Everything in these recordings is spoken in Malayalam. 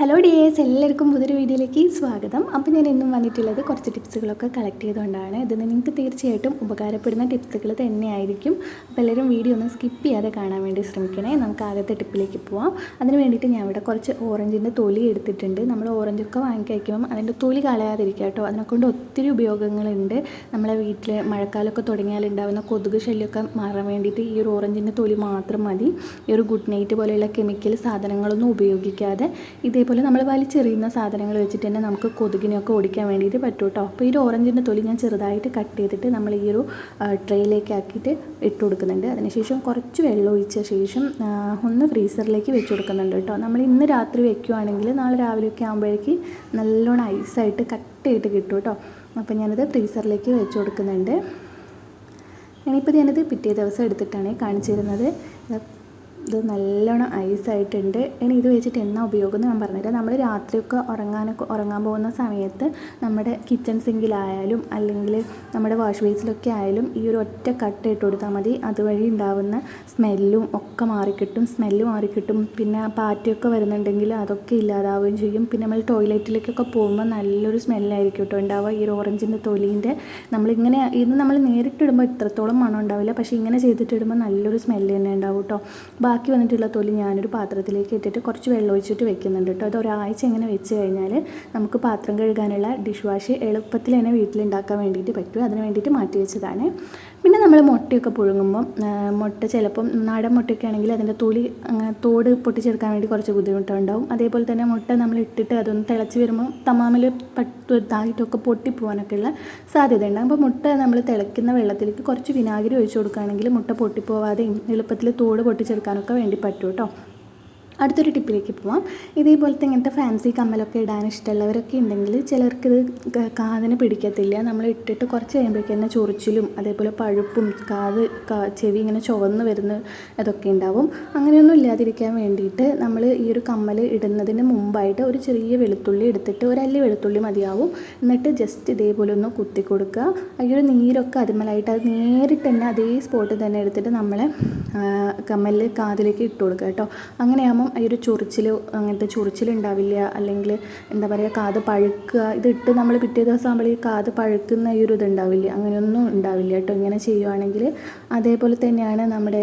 ഹലോ ഡിയേഴ്സ് എല്ലാവർക്കും പുതിയൊരു വീഡിയോയിലേക്ക് സ്വാഗതം. അപ്പോൾ ഞാൻ ഇന്നും വന്നിട്ടുള്ളത് കുറച്ച് ടിപ്സുകളൊക്കെ കളക്ട് ചെയ്തുകൊണ്ടാണ്. ഇത് നിങ്ങൾക്ക് തീർച്ചയായിട്ടും ഉപകാരപ്പെടുന്ന ടിപ്സുകൾ തന്നെയായിരിക്കും. അപ്പോൾ എല്ലാവരും വീഡിയോ ഒന്ന് സ്കിപ്പ് ചെയ്യാതെ കാണാൻ വേണ്ടി ശ്രമിക്കണേ. നമുക്ക് ആദ്യത്തെ ടിപ്പിലേക്ക് പോവാം. അതിന് വേണ്ടിയിട്ട് ഞാൻ ഇവിടെ കുറച്ച് ഓറഞ്ചിന്റെ തൊലി എടുത്തിട്ടുണ്ട്. നമ്മൾ ഓറഞ്ചൊക്കെ വാങ്ങി കഴിക്കുമ്പം അതിന്റെ തൊലി കളയാതിരിക്കുക കേട്ടോ. അതിനെക്കൊണ്ട് ഒത്തിരി ഉപയോഗങ്ങളുണ്ട്. നമ്മളെ വീട്ടിൽ മഴക്കാലമൊക്കെ തുടങ്ങിയാൽ ഉണ്ടാകുന്ന കൊതുക് ശല്യമൊക്കെ മാറാൻ വേണ്ടിയിട്ട് ഈ ഒരു ഓറഞ്ചിന്റെ തൊലി മാത്രം മതി. ഈ ഒരു ഗുഡ് നൈറ്റ് പോലെയുള്ള കെമിക്കൽ സാധനങ്ങളൊന്നും ഉപയോഗിക്കാതെ. ഇതേ അതേപോലെ നമ്മൾ വലിച്ചെറിയുന്ന സാധനങ്ങൾ വെച്ചിട്ട് തന്നെ നമുക്ക് കൊതുകിനെയൊക്കെ ഓടിക്കാൻ വേണ്ടിയിട്ട് പറ്റും കേട്ടോ അപ്പോൾ ഈ ഓറഞ്ചിന്റെ തൊലി ഞാൻ ചെറുതായിട്ട് കട്ട് ചെയ്തിട്ട് നമ്മൾ ഈ ഒരു ട്രേയിലേക്ക് ആക്കിയിട്ട് ഇട്ട് കൊടുക്കുന്നുണ്ട്. അതിനുശേഷം കുറച്ച് വെള്ളം ഒഴിച്ച ശേഷം ഒന്ന് ഫ്രീസറിലേക്ക് വെച്ച് കൊടുക്കുന്നുണ്ട് കേട്ടോ. നമ്മൾ ഇന്ന് രാത്രി വെക്കുകയാണെങ്കിൽ നാളെ രാവിലെയൊക്കെ ആകുമ്പോഴേക്ക് നല്ലോണം ഐസായിട്ട് കട്ടയായിട്ട് കിട്ടും കേട്ടോ. അപ്പോൾ ഞാനത് ഫ്രീസറിലേക്ക് വെച്ച് കൊടുക്കുന്നുണ്ട്. ഇനിയിപ്പോൾ ഞാനത് പിറ്റേ ദിവസം എടുത്തിട്ടാണ് കാണിച്ചു തരുന്നത്. ഇത് നല്ലോണം ഐസായിട്ടുണ്ട്. ഇനി ഇത് വെച്ചിട്ട് എന്നാ ഉപയോഗം എന്ന് ഞാൻ പറഞ്ഞുതരാം. നമ്മൾ രാത്രിയൊക്കെ ഉറങ്ങാനൊക്കെ ഉറങ്ങാൻ പോകുന്ന സമയത്ത് നമ്മുടെ കിച്ചൺ സിങ്കിലായാലും അല്ലെങ്കിൽ നമ്മുടെ വാഷ് ബേസിലൊക്കെ ആയാലും ഈ ഒരു ഒറ്റ കട്ട് ഇട്ട് കൊടുത്താൽ മതി. അതുവഴി ഉണ്ടാവുന്ന സ്മെല്ലും ഒക്കെ മാറിക്കിട്ടും. സ്മെല്ല് മാറിക്കിട്ടും. പിന്നെ പാറ്റയൊക്കെ വരുന്നുണ്ടെങ്കിൽ അതൊക്കെ ഇല്ലാതാവുകയും ചെയ്യും. പിന്നെ നമ്മൾ ടോയ്ലറ്റിലേക്കൊക്കെ പോകുമ്പോൾ നല്ലൊരു സ്മെല്ലായിരിക്കും കേട്ടോ ഉണ്ടാവുക. ഈ ഒരു ഓറഞ്ചിന്റെ തൊലീന്റെ നമ്മളിങ്ങനെ ഇത് നമ്മൾ നേരിട്ടിടുമ്പോൾ ഇത്രത്തോളം മണം ഉണ്ടാവില്ല പക്ഷേ ഇങ്ങനെ ചെയ്തിട്ടിടുമ്പോൾ നല്ലൊരു സ്മെല്ല് തന്നെ ഉണ്ടാവും കേട്ടോ. ബാക്കി വന്നിട്ടുള്ള തൊലി ഞാനൊരു പാത്രത്തിലേക്ക് ഇട്ടിട്ട് കുറച്ച് വെള്ളം ഒഴിച്ചിട്ട് വെക്കുന്നുണ്ട് കേട്ടോ. അത് ഒരാഴ്ച ഇങ്ങനെ വെച്ച് കഴിഞ്ഞാൽ നമുക്ക് പാത്രം കഴുകാനുള്ള ഡിഷ് വാഷ് എളുപ്പത്തിൽ തന്നെ വീട്ടിലുണ്ടാക്കാൻ വേണ്ടിയിട്ട് പറ്റും. അതിന് വേണ്ടിയിട്ട് മാറ്റി വെച്ചതാണ്. പിന്നെ നമ്മൾ മുട്ടയൊക്കെ പുഴുങ്ങുമ്പം മുട്ട ചിലപ്പം നാടൻ മുട്ടയൊക്കെ ആണെങ്കിൽ അതിന്റെ തൊലി തോട് പൊട്ടിച്ചെടുക്കാൻ വേണ്ടി കുറച്ച് ബുദ്ധിമുട്ടുണ്ടാവും. അതേപോലെ തന്നെ മുട്ട നമ്മൾ ഇട്ടിട്ട് അതൊന്ന് തിളച്ച് വരുമ്പോൾ തമാമിൽ ഇതായിട്ടൊക്കെ പൊട്ടിപ്പോകാനൊക്കെ ഉള്ള സാധ്യതയുണ്ട്. അപ്പോൾ മുട്ട നമ്മൾ തിളയ്ക്കുന്ന വെള്ളത്തിലേക്ക് കുറച്ച് വിനാഗിരി ഒഴിച്ച് കൊടുക്കുകയാണെങ്കിൽ മുട്ട പൊട്ടിപ്പോവാതെയും എളുപ്പത്തിൽ തോട് പൊട്ടിച്ചെടുക്കാനൊക്കെ വേണ്ടി പറ്റും കേട്ടോ അടുത്തൊരു ടിപ്പിലേക്ക് പോവാം. ഇതേപോലത്തെ ഇങ്ങനത്തെ ഫാൻസി കമ്മലൊക്കെ ഇടാൻ ഇഷ്ടമുള്ളവരൊക്കെ ഉണ്ടെങ്കിൽ ചിലർക്ക് ഇത് കാതിന് പിടിക്കത്തില്ല. നമ്മൾ ഇട്ടിട്ട് കുറച്ച് കഴിയുമ്പോഴേക്കും തന്നെ ചൊറിച്ചിലും അതേപോലെ പഴുപ്പും കാത് ചെവി ഇങ്ങനെ ചുവന്ന് വരുന്ന അതൊക്കെ ഉണ്ടാവും. അങ്ങനെയൊന്നും ഇല്ലാതിരിക്കാൻ വേണ്ടിയിട്ട് നമ്മൾ ഈ ഒരു കമ്മൽ ഇടുന്നതിന് മുമ്പായിട്ട് ഒരു ചെറിയ വെളുത്തുള്ളി എടുത്തിട്ട് ഒരല്ലി വെളുത്തുള്ളി മതിയാവും. എന്നിട്ട് ജസ്റ്റ് ഇതേപോലെ ഒന്ന് കുത്തി കൊടുക്കുക. ഈ ഒരു നീരൊക്കെ അതിമലായിട്ട് അത് നേരിട്ട് തന്നെ അതേ സ്പോട്ടിൽ തന്നെ എടുത്തിട്ട് നമ്മളെ കമ്മലിൽ കാതിലേക്ക് ഇട്ട് കൊടുക്കുക കേട്ടോ. അങ്ങനെയാകുമ്പോൾ ഈ ഒരു ചൊറിച്ചിൽ അങ്ങനത്തെ ചൊറിച്ചിലുണ്ടാവില്ല അല്ലെങ്കിൽ എന്താ പറയുക കാത് പഴുക്കുക. ഇതിട്ട് നമ്മൾ പിറ്റേ ദിവസം ആകുമ്പോൾ ഈ കാത് പഴുക്കുന്ന ഈ ഒരു ഇതുണ്ടാവില്ല അങ്ങനെയൊന്നും ഉണ്ടാവില്ല കേട്ടോ. ഇങ്ങനെ ചെയ്യുവാണെങ്കിൽ അതേപോലെ തന്നെയാണ് നമ്മുടെ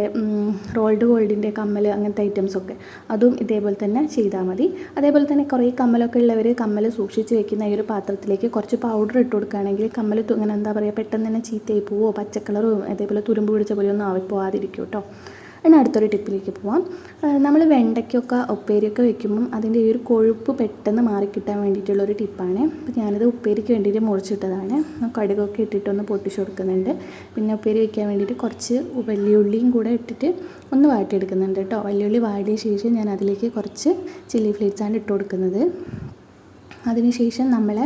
റോൾഡ് ഗോൾഡിന്റെ കമ്മൽ അങ്ങനത്തെ ഐറ്റംസൊക്കെ അതും ഇതേപോലെ തന്നെ ചെയ്താൽ മതി. അതേപോലെ തന്നെ കുറേ കമ്മലൊക്കെ ഉള്ളവർ കമ്മൽ സൂക്ഷിച്ച് വെക്കുന്ന ഈ ഒരു പാത്രത്തിലേക്ക് കുറച്ച് പൗഡർ ഇട്ട് കൊടുക്കുകയാണെങ്കിൽ കമ്മൽ ഇങ്ങനെ എന്താ പറയുക പെട്ടെന്ന് തന്നെ ചീത്തയായി പോവോ. പച്ചക്കളറും അതേപോലെ തുരുമ്പ് പിടിച്ച പോലെയൊന്നും ആവി പോവാതിരിക്കും കേട്ടോ. ഇനി അടുത്തൊരു ടിപ്പിലേക്ക് പോവാം. നമ്മൾ വെണ്ടയ്ക്കൊക്കെ ഉപ്പേരിയൊക്കെ വെക്കുമ്പം അതിന്റെ ഈ ഒരു കൊഴുപ്പ് പെട്ടെന്ന് മാറിക്കിട്ടാൻ വേണ്ടിയിട്ടുള്ളൊരു ടിപ്പാണ്. അപ്പോൾ ഞാനിത് ഉപ്പേരിക്ക് വേണ്ടിയിട്ട് മുറിച്ചിട്ടതാണ്. കടുകൊക്കെ ഇട്ടിട്ടൊന്ന് പൊട്ടിച്ചു കൊടുക്കുന്നുണ്ട്. പിന്നെ ഉപ്പേരി വെക്കാൻ വേണ്ടിയിട്ട് കുറച്ച് വലിയുള്ളിയും കൂടെ ഇട്ടിട്ട് ഒന്ന് വാട്ടിയെടുക്കുന്നുണ്ട് കേട്ടോ. വലിയുള്ളി വാടിയ ശേഷം ഞാൻ അതിലേക്ക് കുറച്ച് ചില്ലി ഫ്ലേക്സാണ് ഇട്ട് കൊടുക്കുന്നത്. അതിനുശേഷം നമ്മൾ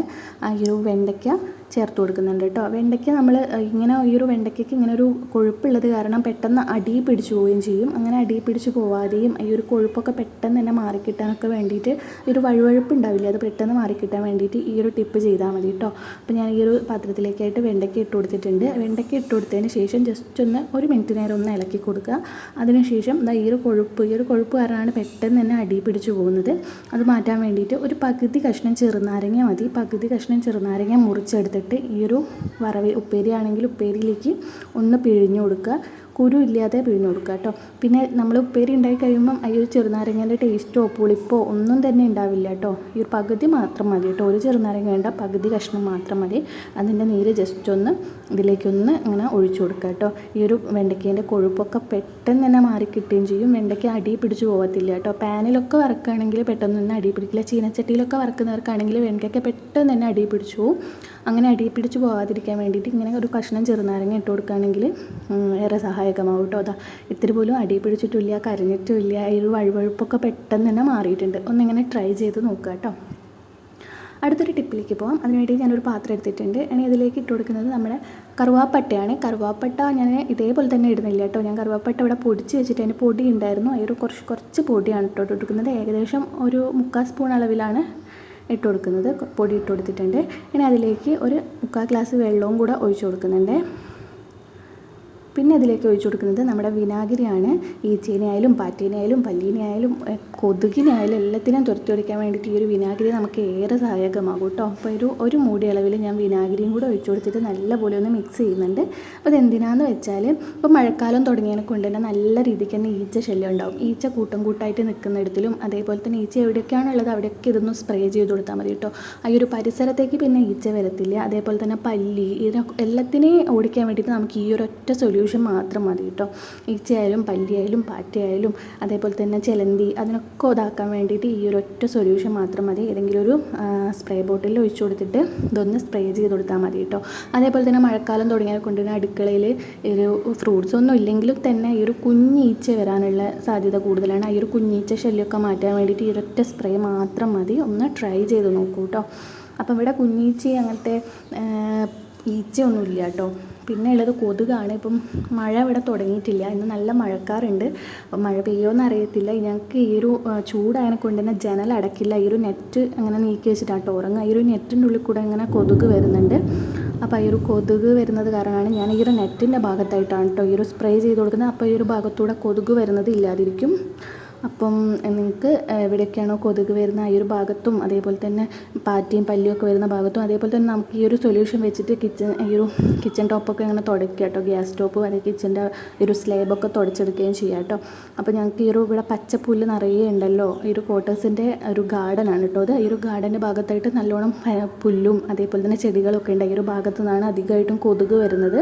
ആ ഒരു വെണ്ടയ്ക്ക ചേർത്ത് കൊടുക്കുന്നുണ്ട് കേട്ടോ. വെണ്ടയ്ക്ക നമ്മൾ ഇങ്ങനെ ഈ ഒരു വെണ്ടയ്ക്കയ്ക്ക് ഇങ്ങനെ ഒരു കൊഴുപ്പുള്ളത് കാരണം പെട്ടെന്ന് അടി പിടിച്ചു പോവുകയും ചെയ്യും. അങ്ങനെ അടി പിടിച്ചു പോവാതെയും ഈ ഒരു കൊഴുപ്പൊക്കെ പെട്ടെന്ന് തന്നെ മാറിക്കിട്ടാനൊക്കെ വേണ്ടിയിട്ട് ഒരു വഴുവഴുപ്പ് ഉണ്ടാവില്ല അത് പെട്ടെന്ന് മാറിക്കിട്ടാൻ വേണ്ടിയിട്ട് ഈ ഒരു ടിപ്പ് ചെയ്താൽ മതി കേട്ടോ. അപ്പോൾ ഞാൻ ഈ ഒരു പാത്രത്തിലേക്കായിട്ട് വെണ്ടയ്ക്ക ഇട്ട് കൊടുത്തിട്ടുണ്ട്. വെണ്ടയ്ക്ക ഇട്ട് കൊടുത്തതിന് ശേഷം ജസ്റ്റ് ഒന്ന് ഒരു മിനിറ്റ് നേരം ഒന്ന് ഇളക്കി കൊടുക്കുക. അതിനുശേഷം ഈ ഒരു കൊഴുപ്പ് ഈ ഒരു കൊഴുപ്പ് കാരണമാണ് പെട്ടെന്ന് തന്നെ അടി പിടിച്ചു പോകുന്നത്. അത് മാറ്റാൻ വേണ്ടിയിട്ട് ഒരു പകുതി കഷ്ണം ചെറുനാരങ്ങ മതി. പകുതി കഷ്ണം ചെറുനാരങ്ങ മുറിച്ചെടുത്ത് എടുത്തിട്ട് ഈ ഒരു വറവ് ഉപ്പേരി ആണെങ്കിൽ ഉപ്പേരിയിലേക്ക് ഒന്ന് പിഴിഞ്ഞു കൊടുക്കുക. കുരു ഇല്ലാതെ പിഴിഞ്ഞു കൊടുക്കുക കേട്ടോ. പിന്നെ നമ്മൾ ഉപ്പേരി ഉണ്ടായി കഴിയുമ്പം ഈ ഒരു ചെറുനാരങ്ങേന്റെ ടേസ്റ്റോ പുളിപ്പോ ഒന്നും തന്നെ ഉണ്ടാവില്ല കേട്ടോ. ഈ ഒരു പകുതി മാത്രം മതി കേട്ടോ. ഒരു ചെറുനാരങ്ങ വേണ്ട പകുതി കഷ്ണം മാത്രം മതി. അതിന്റെ നീര് ജസ്റ്റ് ഒന്ന് ഇതിലേക്കൊന്ന് അങ്ങനെ ഒഴിച്ചു കൊടുക്കുക കേട്ടോ. ഈ ഒരു വെണ്ടയ്ക്കേന്റെ കൊഴുപ്പൊക്കെ പെട്ടെന്ന് തന്നെ മാറി കിട്ടുകയും ചെയ്യും. വെണ്ടയ്ക്ക അടി പിടിച്ച് പോകത്തില്ല കേട്ടോ. പാനിലൊക്കെ വറക്കുകയാണെങ്കിൽ പെട്ടെന്ന് തന്നെ അടി പിടിക്കില്ല. ചീനച്ചട്ടിയിലൊക്കെ വറക്കുന്നവർക്കാണെങ്കിൽ വെണ്ടയ്ക്ക പെട്ടെന്ന് തന്നെ അടി പിടിച്ചു പോകും അങ്ങനെ അടി പിടിച്ച് പോകാതിരിക്കാൻ വേണ്ടിയിട്ട് ഇങ്ങനെ ഒരു കഷ്ണം ചെറുനാരങ്ങ ഇട്ട് കൊടുക്കുകയാണെങ്കിൽ ഏറെ സഹായകമാവും കേട്ടോ. അതാ ഇത്തിരി പോലും അടി പിടിച്ചിട്ടില്ല കരഞ്ഞിട്ടില്ല ഈ ഒരു വഴുവഴുപ്പൊക്കെ പെട്ടെന്ന് തന്നെ മാറിയിട്ടുണ്ട്. ഒന്നിങ്ങനെ ട്രൈ ചെയ്ത് നോക്കുക കേട്ടോ. അടുത്തൊരു ടിപ്പിലേക്ക് പോകാം അതിനുവേണ്ടി ഞാനൊരു പാത്രം എടുത്തിട്ടുണ്ട്. ഇനി ഇതിലേക്ക് ഇട്ട് കൊടുക്കുന്നത് നമ്മുടെ കറുവാപ്പട്ടയാണ്. കറുവാപ്പട്ട ഞാൻ ഇതേപോലെ തന്നെ ഇടുന്നില്ല കേട്ടോ. ഞാൻ കറുവാപ്പട്ട ഇവിടെ പൊടിച്ച് വെച്ചിട്ട് അതിന് പൊടി ഉണ്ടായിരുന്നു. അതിൽ കുറച്ച് കുറച്ച് പൊടിയാണ് ഇട്ടോ കൊടുക്കുന്നത്. ഏകദേശം ഒരു മുക്കാൽ സ്പൂൺ അളവിലാണ് ഇട്ട് കൊടുക്കുന്നത്. പൊടി ഇട്ട് കൊടുത്തിട്ടുണ്ട്. ഇനി അതിലേക്ക് ഒരു മുക്കാൽ ഗ്ലാസ് വെള്ളവും കൂടെ ഒഴിച്ച് കൊടുക്കുന്നുണ്ട്. പിന്നെ അതിലേക്ക് ഒഴിച്ചു കൊടുക്കുന്നത് നമ്മുടെ വിനാഗിരിയാണ്. ഈച്ചേനെയായാലും പാറ്റേനെയായാലും പല്ലീനെയായാലും കൊതുകിനായാലും എല്ലാത്തിനും തുരത്തി ഒടിക്കാൻ വേണ്ടിയിട്ട് ഈ ഒരു വിനാഗിരി നമുക്ക് ഏറെ സഹായകമാകും കേട്ടോ. അപ്പോൾ ഒരു ഒരു മൂടി അളവിൽ ഞാൻ വിനാഗിരിയും കൂടെ ഒഴിച്ചു കൊടുത്തിട്ട് നല്ലപോലെ ഒന്ന് മിക്സ് ചെയ്യുന്നുണ്ട്. അപ്പോൾ അതെന്തിനാന്ന് വെച്ചാൽ ഇപ്പോൾ മഴക്കാലം തുടങ്ങിയതിനെ കൊണ്ട് തന്നെ നല്ല രീതിക്ക് തന്നെ ഈച്ച ശല്യം ഉണ്ടാകും ഈച്ച കൂട്ടം കൂട്ടായിട്ട് നിൽക്കുന്നിടത്തിലും അതേപോലെ തന്നെ ഈച്ച എവിടെയൊക്കെയാണുള്ളത് അവിടെയൊക്കെ ഇതൊന്ന് സ്പ്രേ ചെയ്ത് കൊടുത്താൽ മതി കേട്ടോ. ആ ഒരു പരിസരത്തേക്ക് പിന്നെ ഈച്ച വരത്തില്ല. അതേപോലെ തന്നെ പല്ലി ഇതിനൊക്കെ എല്ലാത്തിനെയും ഓടിക്കാൻ വേണ്ടിയിട്ട് നമുക്ക് ഈ ഒരു ഒറ്റ സൊല്യൂഷൻ മാത്രം മതി കേട്ടോ. ഈച്ചയായാലും പല്ലിയായാലും പാറ്റയായാലും അതേപോലെ തന്നെ ചിലന്തി അതിനൊക്കെ ഇതാക്കാൻ വേണ്ടിയിട്ട് ഈ ഒരു ഒറ്റ സൊല്യൂഷൻ മാത്രം മതി. ഏതെങ്കിലും ഒരു സ്പ്രേ ബോട്ടിൽ ഒഴിച്ചു കൊടുത്തിട്ട് ഇതൊന്ന് സ്പ്രേ ചെയ്ത് കൊടുത്താൽ മതി കേട്ടോ. അതേപോലെ തന്നെ മഴക്കാലം തുടങ്ങിയാൽ കൊണ്ടുവരുന്ന അടുക്കളയിൽ ഒരു ഫ്രൂട്ട്സ് ഒന്നും ഇല്ലെങ്കിലും തന്നെ ഈ ഒരു കുഞ്ഞീച്ച വരാനുള്ള സാധ്യത കൂടുതലാണ്. ആ ഈ ഒരു കുഞ്ഞീച്ച ശല്യമൊക്കെ മാറ്റാൻ വേണ്ടിയിട്ട് ഈ ഒരൊറ്റ സ്പ്രേ മാത്രം മതി. ഒന്ന് ട്രൈ ചെയ്ത് നോക്കൂ കേട്ടോ. അപ്പം ഇവിടെ കുഞ്ഞീച്ച അങ്ങനത്തെ ഈച്ചയൊന്നും ഇല്ല കേട്ടോ. പിന്നെ ഉള്ളത് കൊതുകാണ്. ഇപ്പം മഴ ഇവിടെ തുടങ്ങിയിട്ടില്ല. ഇന്ന് നല്ല മഴക്കാറുണ്ട്. മഴ പെയ്യുമെന്ന് അറിയത്തില്ല. ഞങ്ങൾക്ക് ഈ ഒരു ചൂടായതിനെ കൊണ്ട് തന്നെ ജനൽ അടക്കില്ല. ഈ ഒരു നെറ്റ് അങ്ങനെ നീക്കി വെച്ചിട്ടാണ് കേട്ടോ ഉറങ്ങുക. ഈ ഒരു നെറ്റിന്റെ ഉള്ളിൽ കൂടെ ഇങ്ങനെ കൊതുക് വരുന്നുണ്ട്. അപ്പോൾ ഈ ഒരു കൊതുക് വരുന്നത് കാരണമാണ് ഞാൻ ഈ ഒരു നെറ്റിന്റെ ഭാഗത്തായിട്ടാണ് കേട്ടോ ഈ ഒരു സ്പ്രേ ചെയ്ത് കൊടുക്കുന്നത്. അപ്പോൾ ഈ ഒരു ഭാഗത്തൂടെ കൊതുക് വരുന്നത് ഇല്ലാതിരിക്കും. അപ്പം നിങ്ങൾക്ക് എവിടെയൊക്കെയാണോ കൊതുക് വരുന്ന ആ ഒരു ഭാഗത്തും അതേപോലെ തന്നെ പാറ്റയും പല്ലിയും ഒക്കെ വരുന്ന ഭാഗത്തും അതേപോലെ തന്നെ നമുക്ക് ഈ ഒരു സൊല്യൂഷൻ വെച്ചിട്ട് കിച്ചൺ ഈ ഒരു കിച്ചൺ ടോപ്പൊക്കെ ഇങ്ങനെ തുടയ്ക്കുക കേട്ടോ. ഗ്യാസ് സ്റ്റോപ്പ് അതേ കിച്ചന്റെ ഒരു സ്ലേബൊക്കെ തുടച്ചെടുക്കുകയും ചെയ്യാം കേട്ടോ. അപ്പോൾ ഞങ്ങൾക്ക് ഈ ഒരു ഇവിടെ പച്ചപ്പുല്ല് നിറയെ ഉണ്ടല്ലോ. ഈ ഒരു ക്വാർട്ടേഴ്സിന്റെ ഒരു ഗാർഡനാണ് കേട്ടോ അത് ഈ ഒരു ഗാർഡന്റെ ഭാഗത്തായിട്ട് നല്ലോണം പുല്ലും അതേപോലെ തന്നെ ചെടികളൊക്കെ ഉണ്ട്. ഈ ഒരു ഭാഗത്തു നിന്നാണ് അധികമായിട്ടും കൊതുക് വരുന്നത്.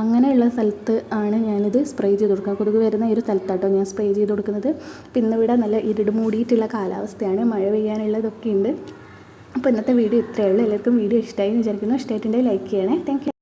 അങ്ങനെയുള്ള സ്ഥലത്ത് ആണ് ഞാനിത് സ്പ്രേ ചെയ്ത് കൊടുക്കുക. കൊതുക് വരുന്ന ഈ ഒരു സ്ഥലത്താട്ടോ ഞാൻ സ്പ്രേ ചെയ്ത് കൊടുക്കുന്നത്. പിന്നെ ഇവിടെ നല്ല ഇരുട് മൂടിയിട്ടുള്ള കാലാവസ്ഥയാണ്. മഴ പെയ്യാനുള്ളതൊക്കെ ഉണ്ട് അപ്പോൾ ഇന്നത്തെ വീഡിയോ ഇത്രയേ ഉള്ളൂ. എല്ലാവർക്കും വീഡിയോ ഇഷ്ടമായി എന്ന് വിചാരിക്കുന്നു. ഇഷ്ടമായിട്ടുണ്ടെങ്കിൽ ലൈക്ക് ചെയ്യണേ. താങ്ക്